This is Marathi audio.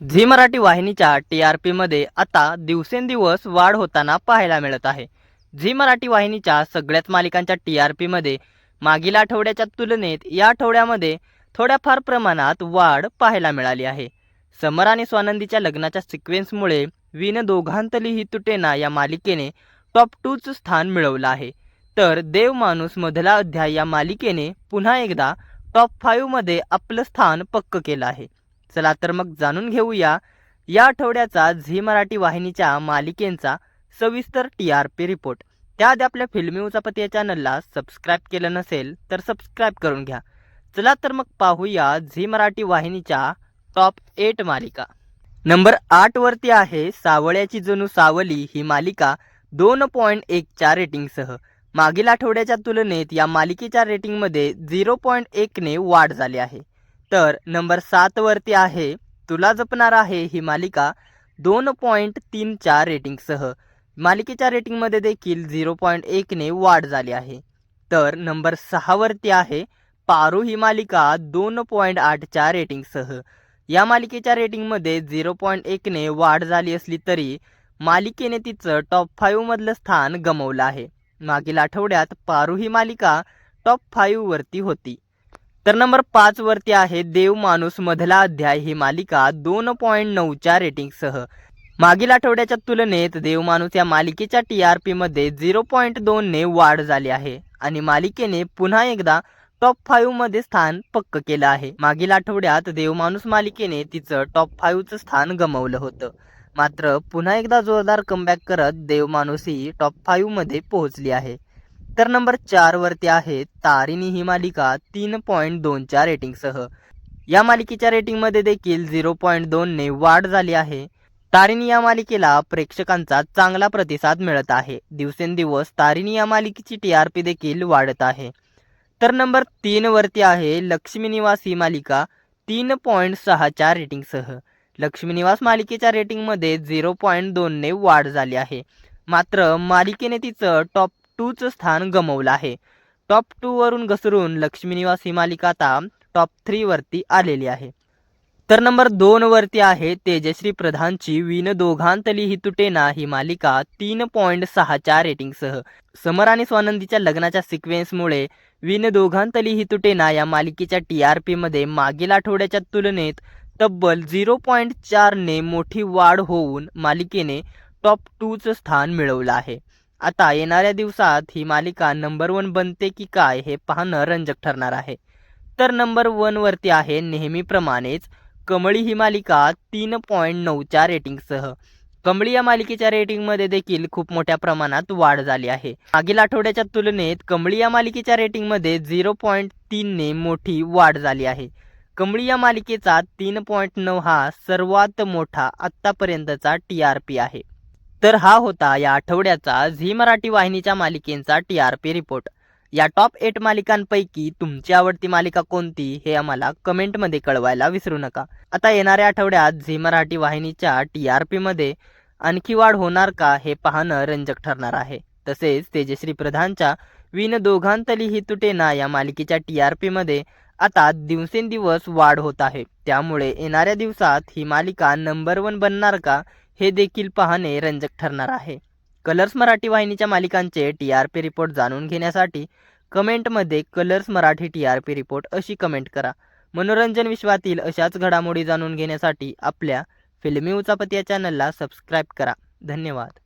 झी मराठी वाहिनीच्या टी आर पीमध्ये आता दिवसेंदिवस वाढ होताना पाहायला मिळत आहे. झी मराठी वाहिनीच्या सगळ्याच मालिकांच्या टी आर पीमध्ये मागील आठवड्याच्या तुलनेत या आठवड्यामध्ये थोड्याफार प्रमाणात वाढ पाहायला मिळाली आहे. समर आणि स्वानंदीच्या लग्नाच्या सिक्वेन्समुळे विन दोघांतली ही तुटेना या मालिकेने टॉप टूचं स्थान मिळवलं आहे. तर देव माणूस मधला अध्याय या मालिकेने पुन्हा एकदा टॉप फाईव्हमध्ये आपलं स्थान पक्क केलं आहे. चला तर मग जाणून घेऊया. या आठवड्याचा झी मराठी वाहिनीच्या मालिकेंचा सविस्तर टी आर पी रिपोर्ट त्याआधी आपल्या फिल्मी उचापती या चॅनलला सबस्क्राईब केलं नसेल तर सबस्क्राईब करून घ्या. चला तर मग पाहूया झी मराठी वाहिनीच्या टॉप एट मालिका. नंबर आठवरती आहे सावळ्याची जणू सावली ही मालिका दोन पॉईंट एकच्या रेटिंगसह मागील आठवड्याच्या तुलनेत या मालिकेच्या रेटिंगमध्ये झिरो पॉईंट एकने वाढ झाली आहे. तर नंबर सातवरती आहे तुला जपणार आहे ही मालिका दोन पॉईंट तीनच्या रेटिंगसह. मालिकेच्या रेटिंगमध्ये देखील झिरो पॉईंट एकने वाढ झाली आहे. तर नंबर सहावरती आहे पारू ही मालिका दोन पॉईंट आठच्या रेटिंगसह. या मालिकेच्या रेटिंगमध्ये झिरो पॉईंट एकने वाढ झाली असली तरी मालिकेने तिचं टॉप फाईव्हमधलं स्थान गमवलं आहे. मागील आठवड्यात पारू ही मालिका टॉप फाईव्हवरती होती. तर नंबर पाच वरती आहे देव माणूस मधला अध्याय. ही मालिका दोन पॉईंट नऊच्या रेटिंगसह. मागील आठवड्याच्या तुलनेत देव माणूस या मालिकेच्या टी आर पीमध्ये झिरो पॉईंट दोनने वाढ झाली आहे आणि मालिकेने पुन्हा एकदा टॉप फाईव्हमध्ये स्थान पक्क केलं आहे. मागील आठवड्यात देव माणूस मालिकेने तिचं टॉप फाईव्हचं स्थान गमावलं होतं. मात्र पुन्हा एकदा जोरदार कमबॅक करत देव माणूस ही टॉप फाईव्हमध्ये पोहोचली आहे. तर नंबर चार वरती आहे तारिणी ही मालिका तीन पॉईंट दोनच्या रेटिंगसह या मालिकेच्या रेटिंगमध्ये देखील झिरो पॉईंट दोनने वाढ झाली आहे. तारिणी या मालिकेला प्रेक्षकांचा चांगला प्रतिसाद मिळत आहे. दिवसेंदिवस तारिणी या मालिकेची टी आर पी देखील वाढत आहे. तर नंबर तीन वरती आहे लक्ष्मी निवास ही मालिका तीन पॉईंट सहाच्या रेटिंगसह लक्ष्मी निवास मालिकेच्या रेटिंगमध्ये झिरो पॉईंट दोनने वाढ झाली आहे. मात्र मालिकेने तिचं टॉप टूचं स्थान गमवलं आहे. टॉप टूवरून घसरून लक्ष्मीनिवास ही मालिका आता टॉप थ्रीवरती आलेली आहे. तर नंबर दोनवरती आहे तेजश्री प्रधानची विन दोघांतली ही तुटेना ही मालिका तीन पॉईंट सहाच्या रेटिंगसह. समर आणि स्वानंदीच्या लग्नाच्या सिक्वेन्समुळे विन दोघांतली ही तुटेना या मालिकेच्या टी आर पीमध्ये मागील आठवड्याच्या तुलनेत तब्बल झिरो पॉईंट चारने मोठी वाढ होऊन मालिकेने टॉप टूचं स्थान मिळवलं आहे. आता येणाऱ्या दिवसात ही मालिका नंबर वन बनते की काय हे पाहणं रंजक ठरणार आहे. तर नंबर वनवरती आहे नेहमीप्रमाणेच कमळी ही मालिका तीन पॉईंट नऊच्या रेटिंगसह कमळी या मालिकेच्या रेटिंगमध्ये देखील खूप मोठ्या प्रमाणात वाढ झाली आहे. मागील आठवड्याच्या तुलनेत कमळी या मालिकेच्या रेटिंगमध्ये झिरो पॉईंट तीनने मोठी वाढ झाली आहे. कमळी या मालिकेचा तीन पॉईंट नऊ हा सर्वात मोठा आत्तापर्यंतचा टी आर पी आहे. तर हा होता या आठवड्याचा झी मराठी वाहिनीच्या मालिकेंचा टी आर पी रिपोर्ट या टॉप एट मालिकांपैकी तुमची आवडती मालिका कोणती हे आम्हाला कमेंटमध्ये कळवायला विसरू नका. आता येणाऱ्या आठवड्यात झी मराठी वाहिनीच्या टी आर पीमध्ये आणखी वाढ होणार का हे पाहणं रंजक ठरणार आहे. तसेच तेजश्री प्रधानच्या विन दोघांतली ही तुटेना या मालिकेच्या टी आर पीमध्ये आता दिवसेंदिवस वाढ होत आहे. त्यामुळे येणाऱ्या दिवसात ही मालिका नंबर वन बनणार का हे देखील पाहणे रंजक ठरणार आहे. कलर्स मराठी वाहिनीच्या मालिकांचे टी आर पी रिपोर्ट जाणून घेण्यासाठी कमेंटमध्ये Colors Marathi T R P report अशी कमेंट करा. मनोरंजन विश्वातील अशाच घडामोडी जाणून घेण्यासाठी आपल्या फिल्मी उचापती या चॅनलला सबस्क्राईब करा. धन्यवाद.